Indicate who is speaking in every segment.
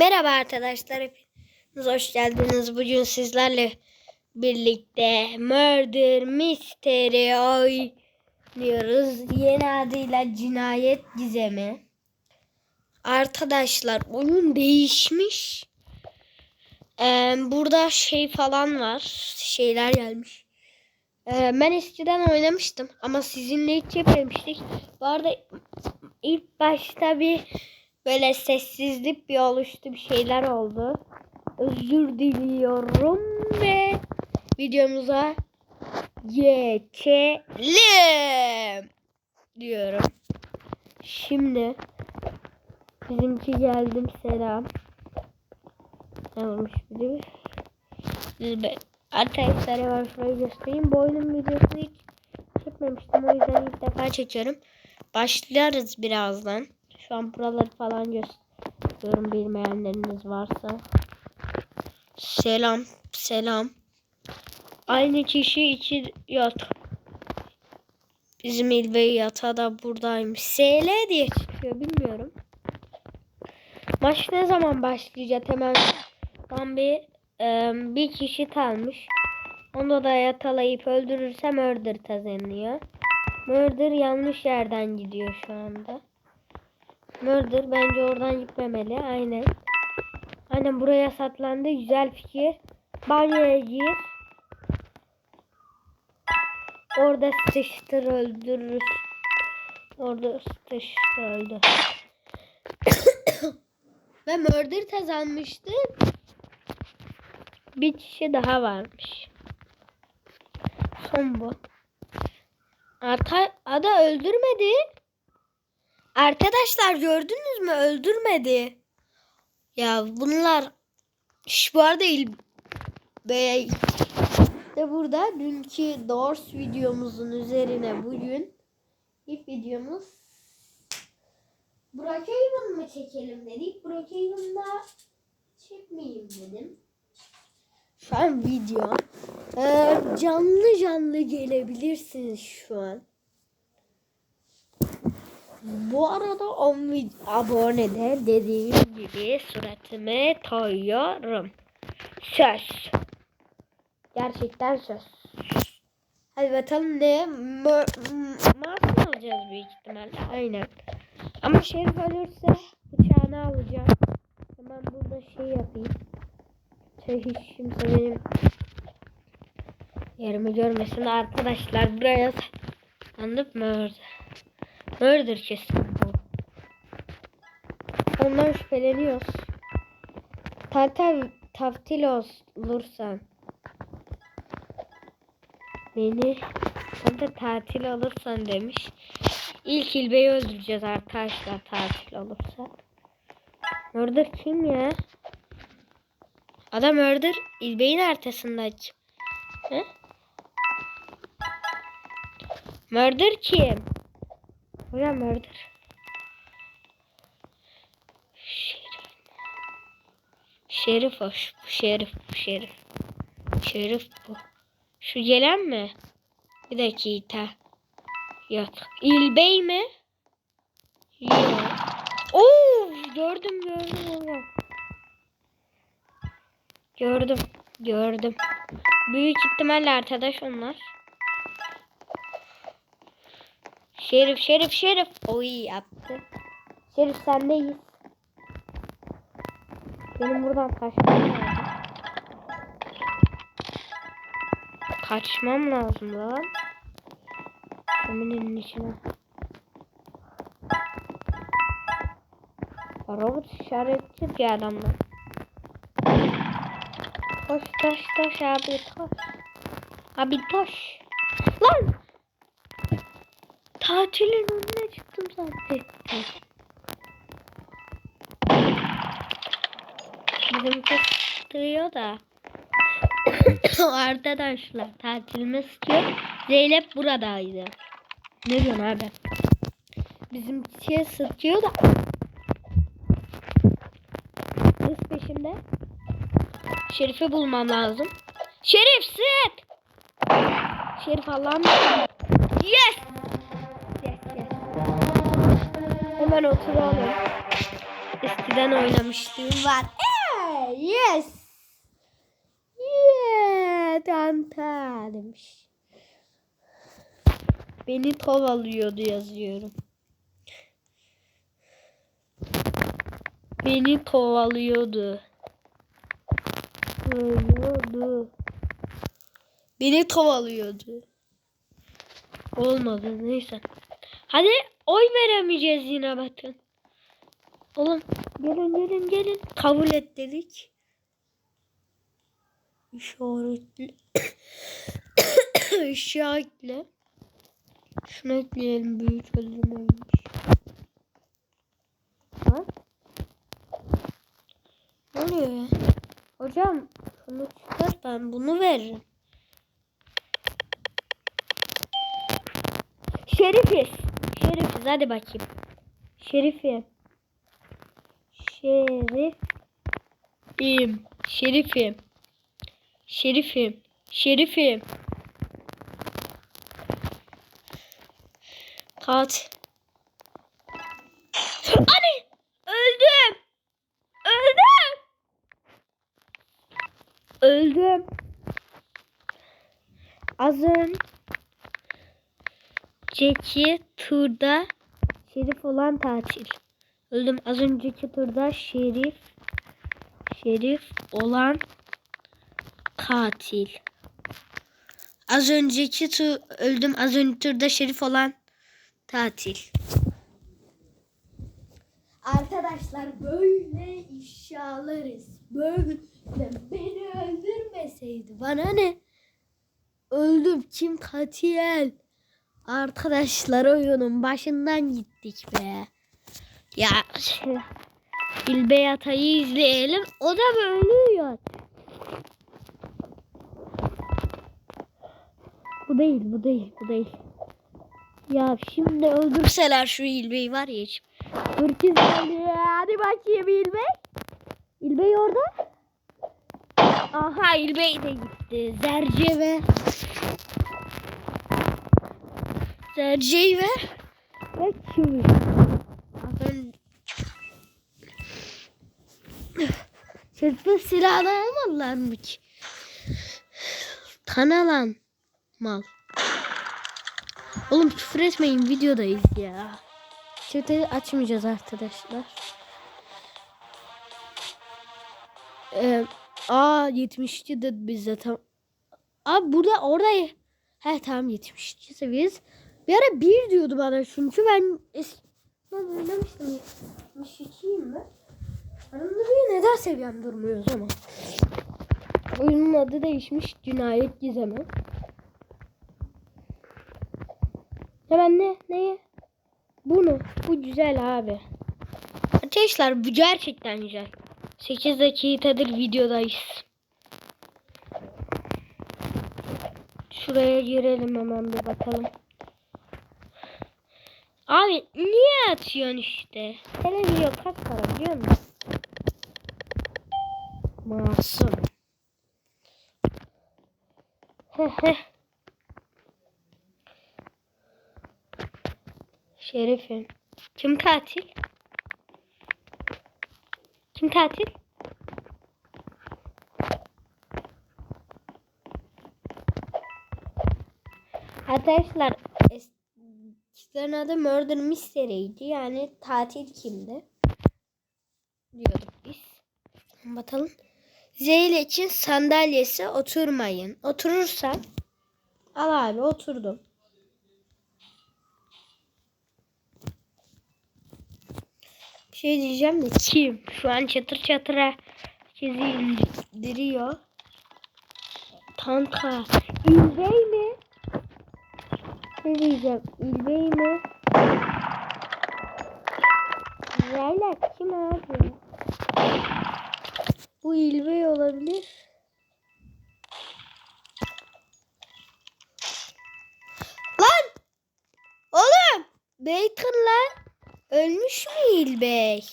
Speaker 1: Merhaba arkadaşlar. Hepiniz hoş geldiniz. Bugün sizlerle birlikte Murder Mystery oynuyoruz. Yeni adıyla Cinayet Gizemi. Arkadaşlar oyun değişmiş. Ee, burada şey falan var. Şeyler gelmiş. Ee, ben eskiden oynamıştım ama sizinle hiç yapmamıştık. Bu arada ilk başta bir böyle sessizlik bir oluştu bir şeyler oldu. Özür diliyorum ve videomuza geçelim diyorum. Şimdi bizimki geldim selam. Ne olmuş be- Arkadaşlar hemen şurayı göstereyim. Bu oyunun videosunu hiç çekmemiştim. O yüzden ilk defa çekiyorum. Başlarız birazdan. Şu an buraları falan gösteriyorum bilmeyenleriniz varsa. Selam. Selam. Aynı kişi iki yat. Bizim İlbey yatağı da buradaymış. SL diye çıkıyor bilmiyorum. Maç ne zaman başlayacak hemen tam bir e, bir kişi kalmış. Onu da yatalayıp öldürürsem murder kazanıyor. Murder yanlış yerden gidiyor şu anda. Murder bence oradan gitmemeli. Aynen. Aynen buraya saklandı. Güzel fikir. Banyoya gir. Orada sıçtır öldürürüz. Orada sıçtır öldü. Ve murder kazanmıştı. Bir kişi daha varmış. Son bu. Arta ada öldürmedi. Arkadaşlar gördünüz mü? Öldürmedi. Ya bunlar Şş, bu arada il Bey de burada dünkü Doors videomuzun üzerine bugün ilk videomuz Brookhaven mı çekelim dedik. Brookhaven'da çekmeyeyim dedim. Şu an video. Ee, canlı canlı gelebilirsiniz şu an. Bu arada 10 vid- abone de dediğim gibi suratımı koyuyorum. Söz. Gerçekten söz. Hadi bakalım ne? Masum alacağız büyük ihtimalle. Aynen. Ama Şerif ölürse bıçağını alacağım. Hemen burada şey yapayım. Şey hiç kimse benim yerimi görmesin arkadaşlar. Buraya sandık mı orada? Murder kesin bu. Ondan şüpheleniyoruz. Tatel taftil olursan beni sen de tatil olursan demiş. İlk İlbe'yi öldüreceğiz arkadaşlar tatil olursa. Murder kim ya? Adam Murder İlbe'nin arkasında aç. Murder kim? Hocam Murder. Şerif. Şerif hoş. Bu Şerif. Bu Şerif. Şerif bu. Şu gelen mi? Bir dakika. Yok. İlbey mi? Yok. Oo, gördüm gördüm oğlum. Gördüm. Gördüm. Büyük ihtimalle arkadaş onlar. Şerif şerif şerif. Oy yaptı. Şerif sendeyiz. Benim buradan kaçmam lazım. Kaçmam lazım lan. Şöminenin içine. Robot işaretli bir adamlar. Koş taş taş abi taş. Abi taş. Lan! Tatilin önüne çıktım zaten. Bizim kız da. Arkadaşlar tatilimiz ki Zeynep buradaydı. Ne diyorsun abi? Bizimkiye sıkıyor da. Kız peşimde. Şerif'i bulmam lazım. Şerif sık! Şerif Allah'ım. Yes! Hemen oturalım. eskiden oynamışlığım var. Ee, yes. Yeah, tanta demiş. Beni kovalıyordu yazıyorum. Beni kovalıyordu. Kovalıyordu. Beni kovalıyordu. Olmadı neyse. Hadi oy veremeyeceğiz yine bakın. Oğlum gelin gelin gelin. Kabul et dedik. İşaretli. İşaretle. Şunu ekleyelim büyük öldürmeymiş. Ha? Ne oluyor ya? Hocam şunu çıkar ben bunu veririm. Şerifiz. Şerifiz hadi bakayım. Şerifim. Şerifim. Şerifim. Şerifim. Şerifim. Kat. Anne! Öldüm. Öldüm. Öldüm. Az önceki turda şerif olan tatil. Öldüm az önceki turda şerif şerif olan katil. Az önceki tu öldüm az önceki turda şerif olan tatil. Arkadaşlar böyle ifşalarız. Böyle beni öldürmeseydi bana ne? Öldüm kim katil? Arkadaşlar oyunun başından gittik be. Ya şey, İlbey Atay'ı izleyelim. O da böyle ya. Bu değil, bu değil, bu değil. Ya şimdi öldürseler şu İlbey'i var ya. şimdi. Herkes geldi. Hadi bakayım İlbey. İlbey orada. Aha İlbey de gitti. Zerce ve Zerce'yi ver. Ve kimi? Ben... Sırtın silahını almadılar mı ki? Kanalan mal. Oğlum küfür etmeyin videodayız ya. Chat'i açmayacağız arkadaşlar. Ee, aa 72 de bize tam. Abi burada orada He tamam 72 seviyeyiz. Bir ara 1 diyordu bana çünkü ben eskiden oynamıştım. 72'yim mi? Anımda bir neden seviyem durmuyor o zaman. Oyunun adı değişmiş. Cinayet Gizemi. Hemen ne? Neye? Bunu. Bu güzel abi. Arkadaşlar bu gerçekten güzel. 8 dakikadır videodayız. Şuraya girelim hemen bir bakalım. Abi niye atıyorsun işte? Televizyon kaç para biliyor musun? Masum. Şerifim. Kim katil? Kim katil? Arkadaşlar kitlerin adı Murder Mystery'ydi. Yani tatil kimdi? Diyorduk biz. Bakalım. Zeyl için sandalyesi oturmayın. Oturursan al abi oturdum. Bir şey diyeceğim de kim? Şu an çatır çatıra herkesi indiriyor. Tanka. Mi? Ne diyeceğim? İlbey mi? Yayla kim abi? Bu İlbey olabilir. Lan! Oğlum! Bacon lan! Ölmüş mü İlbey?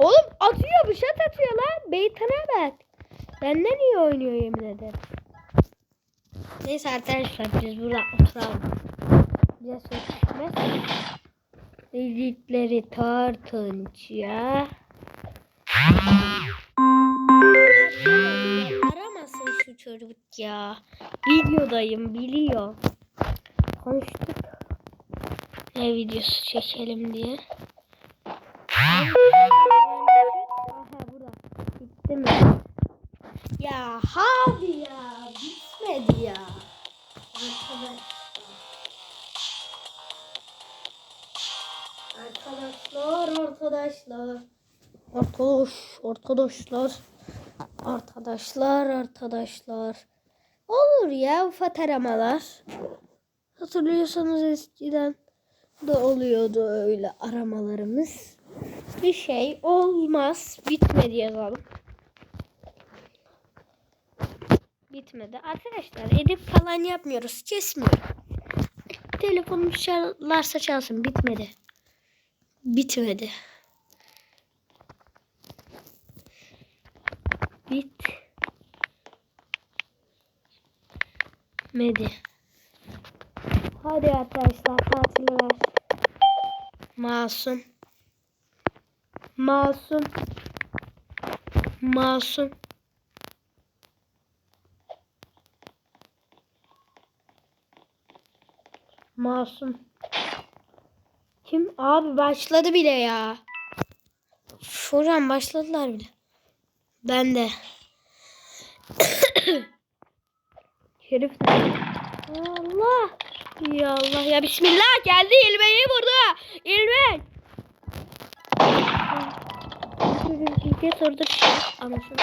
Speaker 1: Oğlum atıyor bıçak atıyor lan. Bacon'a bak. Benden iyi oynuyor yemin ederim. Neyse arkadaşlar biz burada oturalım. Bize söz. Dedikleri tartınca. Aramasın şu çocuk ya. Videodayım biliyor. Konuştuk. Ne videosu çekelim diye. Ya hadi Arkadaş, arkadaşlar. Arkadaşlar, arkadaşlar. Olur ya ufak aramalar. Hatırlıyorsanız eskiden de oluyordu öyle aramalarımız. Bir şey olmaz. Bitmedi yazalım. Bitmedi. Arkadaşlar edip falan yapmıyoruz. Kesmiyorum. Telefonum çalarsa çalsın. Bitmedi. Bitmedi. Bitmedi. Hadi arkadaşlar tatiller. Masum. Masum. Masum. Masum. Kim? Abi başladı bile ya. Şuradan başladılar bile. Ben de. Şerif de. Allah. Ya Allah ya bismillah geldi ilmeği vurdu. İlmek. Getirdik anasını.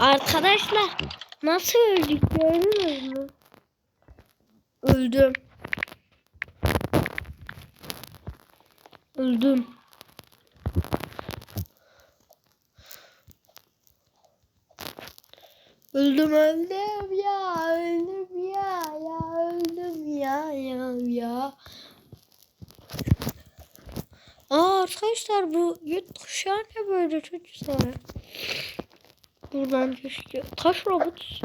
Speaker 1: Arkadaşlar nasıl öldük gördünüz mü? Öldüm. Öldüm. Öldüm öldüm ya öldüm ya ya öldüm ya ya ya. Aa arkadaşlar bu yurt kuşağı ne böyle güzel. Buradan düştü. Taş robot.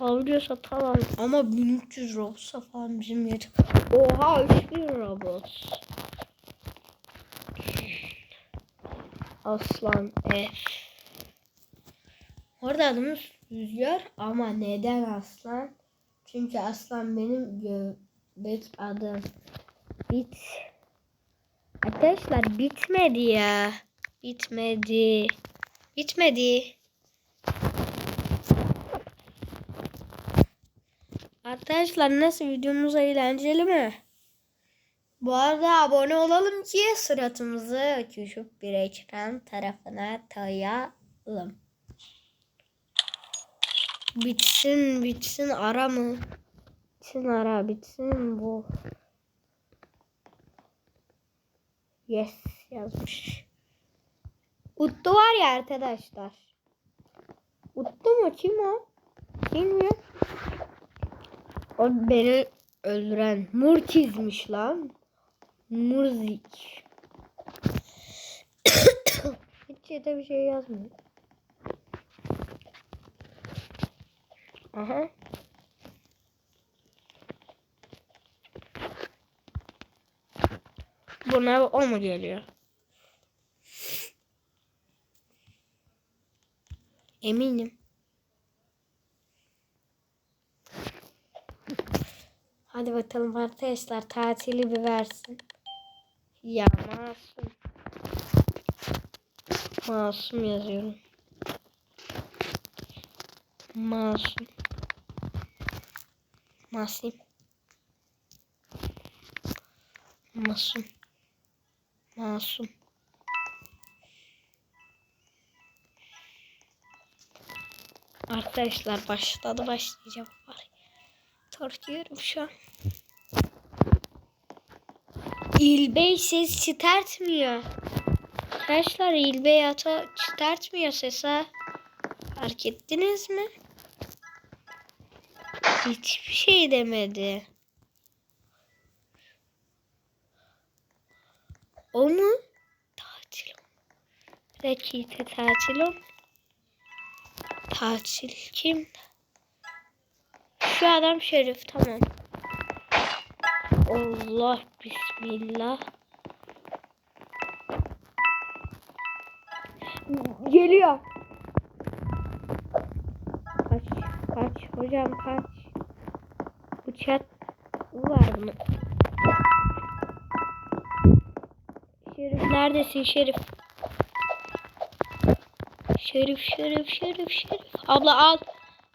Speaker 1: Avlıyorsa tamam ama 1300 robotsa falan bizim yer. Oha 3000 robot. Aslan F. Orada adımız Rüzgar ama neden aslan? Çünkü aslan benim göbek adım. Bit. Arkadaşlar bitmedi ya. Bitmedi. Bitmedi. Arkadaşlar nasıl videomuz eğlenceli mi? Bu arada abone olalım ki suratımızı küçük bir ekran tarafına tayalım. Bitsin bitsin ara mı? Bitsin ara bitsin bu. Yes yazmış. Uttu var ya arkadaşlar. Uttu mu kim o? Bilmiyorum. O beni öldüren Murkiz'miş lan. Murzik. Hiç yete bir şey yazmıyor. Aha. Buna o mu geliyor? Eminim. Hadi bakalım arkadaşlar tatili bir versin. Ya masum. Masum yazıyorum. Masum. Masum. Masum. Masum. Arkadaşlar başladı başlayacağım var. Tartıyorum şu an. İlbey ses çıkartmıyor. Arkadaşlar İlbey ata çıkartmıyor sese. Fark ettiniz mi? Hiçbir şey demedi. O mu? Tatil. Reçete tatil o. Tatil kim? Şu adam Şerif tamam. Allah bismillah. Geliyor. Kaç, kaç hocam kaç. Bıçak var mı? Şerif neredesin Şerif? Şerif, Şerif, Şerif, Şerif. Abla al.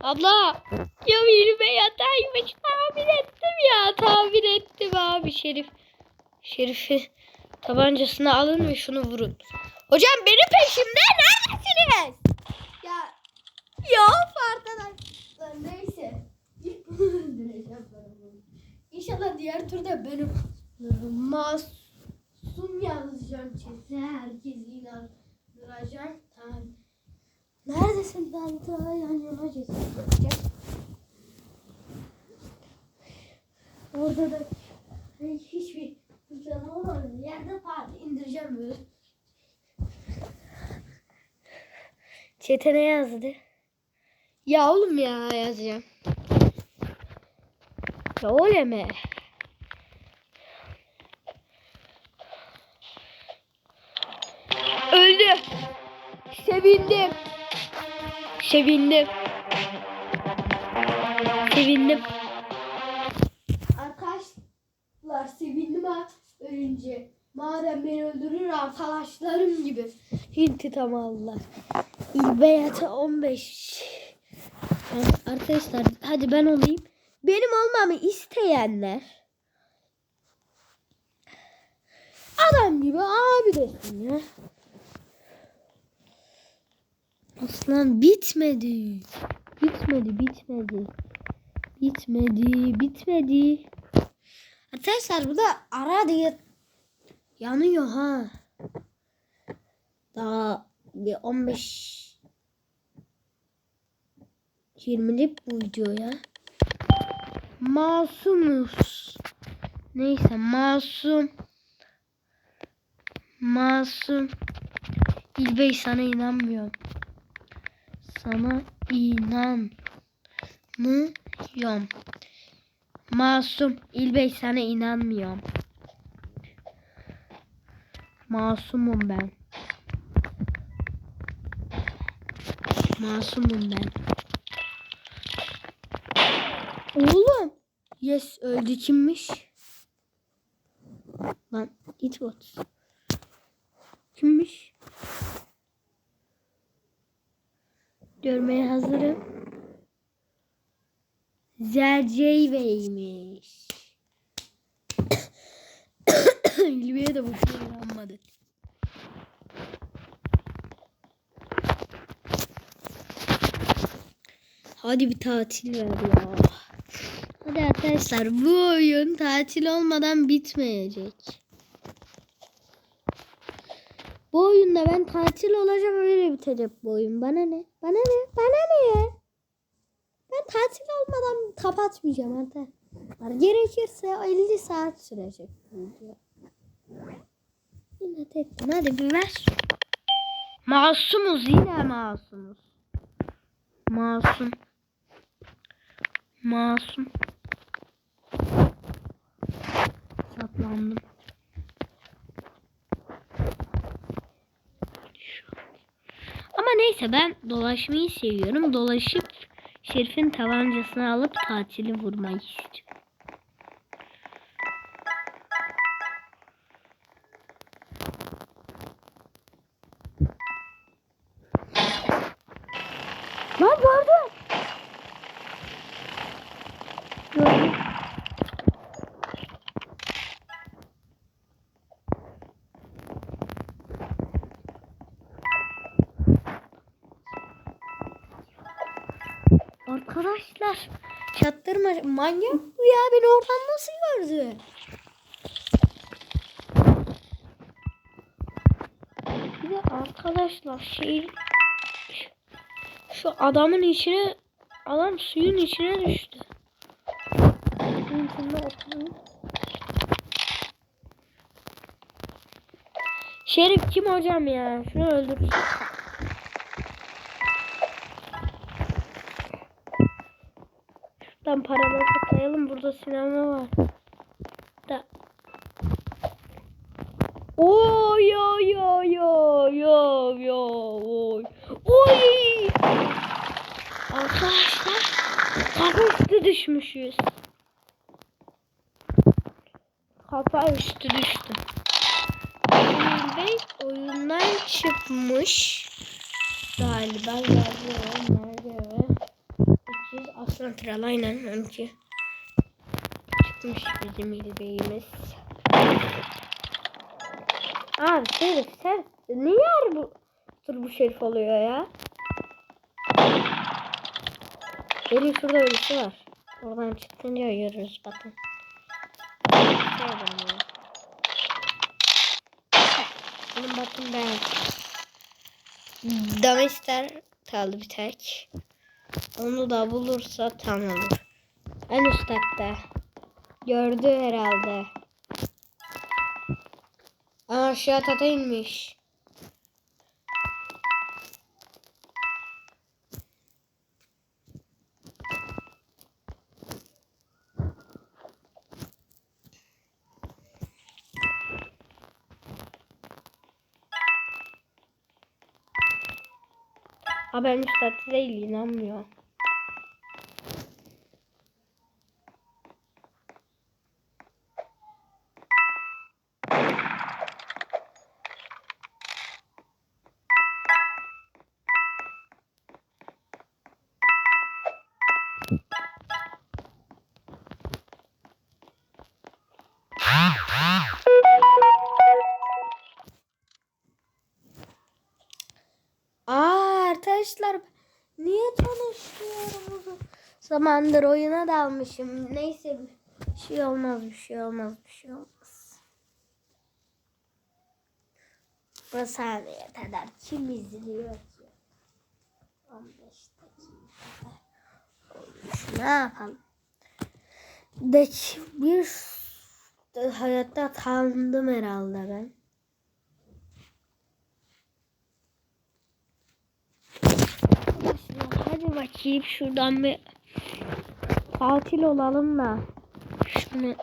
Speaker 1: Abla. Ya yürüme yataymış. Tahmin ettim ya. Tahmin ettim abi Şerif. Şerif'i tabancasını alın ve şunu vurun. Hocam benim peşimde neredesiniz?
Speaker 2: Ya ya arkadaşlar neyse. İnşallah diğer turda benim masum yazacağım çete. Herkesi inandıracağım. Tamam. Neredesin ben daha yan yana geçeceğim. Orada da hani hiçbir plan olmadı. Yerde parti indireceğim böyle.
Speaker 1: Çete ne yazdı? Ya oğlum ya yazacağım. Ya? Öldü. Sevindim. Sevindim. Sevindim.
Speaker 2: Arkadaşlar sevindim ha ölünce. Madem beni öldürür arkadaşlarım gibi.
Speaker 1: İntikam aldılar. İlbeyatı 15. Arkadaşlar hadi ben olayım. Benim olmamı isteyenler adam gibi abi desin ya. Aslan bitmedi. Bitmedi, bitmedi. Bitmedi, bitmedi. Arkadaşlar bu da ara diye yanıyor ha. Daha bir 15 20'lik bu video ya. Masumuz. Neyse masum. Masum. İlbey sana inanmıyorum. Sana inanmıyorum. Masum. İlbey sana inanmıyorum. Masumum ben. Masumum ben. Oğlum. Yes öldü kimmiş? Lan it bot. Kimmiş? Görmeye hazırım. Zercey Bey'miş. İlbiye de şey inanmadı. Hadi bir tatil ver ya. Hadi arkadaşlar bu oyun tatil olmadan bitmeyecek. Bu oyunda ben tatil olacağım öyle bitecek bu oyun. Bana ne? Bana ne? Bana ne? Ben tatil olmadan kapatmayacağım arkadaşlar. Gerekirse 50 saat sürecek video. Yine tek. Hadi bir ver. Masumuz yine masumuz. Masum. Masum. Saplandım. Ama neyse ben dolaşmayı seviyorum. Dolaşıp Şerif'in tabancasını alıp tatili vurmayı istiyorum. Manyak bu ya beni oradan nasıl gördü? Bir de arkadaşlar şey şu adamın içine adam suyun içine düştü. Şerif kim hocam ya? Şunu öldür. Tam paraları toplayalım. Burada sinema var. Da. Oy yo yo yo yo yo oy. Oy. Arkadaşlar kafa üstü düşmüşüz. Kafa üstü düştü. Bey oyundan çıkmış galiba galiba Nerede? 300 aslan kral aynen 12. Çıkmış bizim İl Bey'imiz. Abi Şerif sen niye her bu tur bu Şerif oluyor ya? Benim şurada birisi var. Oradan çıktınca görürüz bakın. Şey ya. Benim bakın ben. Damester kaldı bir tek. Onu da bulursa tam olur. En üstte. Gördü herhalde. Aa aşağı tata inmiş. Ha ben üstte değil inanmıyor. Aa arkadaşlar niye tanışmıyorum uzun zamandır oyuna dalmışım. Neyse bir şey olmaz bir şey olmaz bir şey olmaz. Bu saniye kadar kim izliyor ki? 15 dakika olmuş. Ne yapalım? De bir hayatta tanıdım herhalde ben. Arkadaşlar hadi bakayım şuradan bir tatil olalım da şunu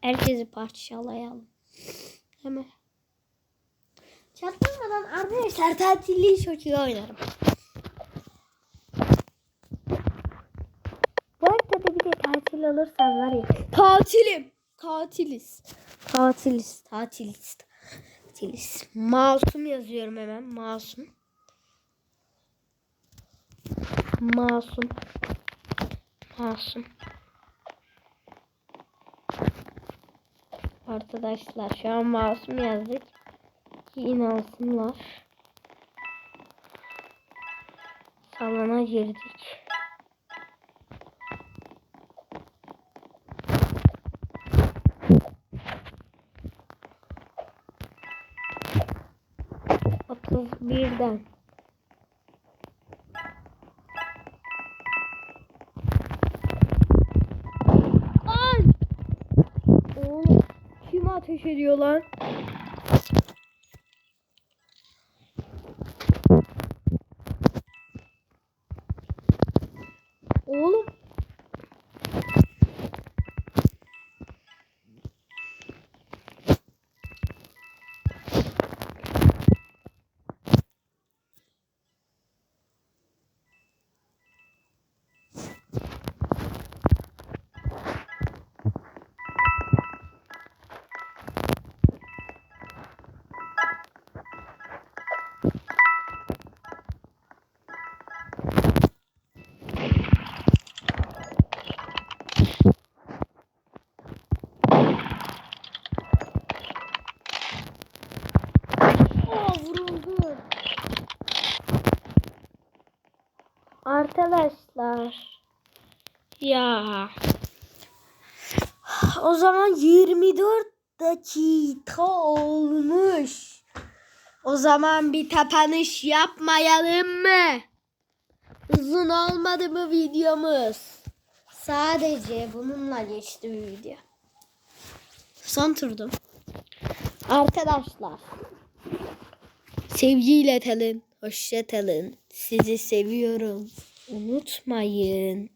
Speaker 1: herkesi parçalayalım. Hemen. Çatlamadan arkadaşlar tatilliği çok iyi oynarım. Bu haritada bir de tatil olursan var ya.
Speaker 2: Tatilim. Tatiliz.
Speaker 1: Tatiliz, tatiliz, tatiliz. Masum yazıyorum hemen. Masum. Masum. Masum. Arkadaşlar şu an masum yazdık. Ki. Salona girdik. Otuz birden. Ateş ediyor lan? Ya. O zaman 24 dakika olmuş. O zaman bir tapanış yapmayalım mı? Uzun olmadı mı videomuz? Sadece bununla geçti bir video. Son turdum. Arkadaşlar. Sevgiyle kalın. Hoşça kalın. Sizi seviyorum. Unutmayın.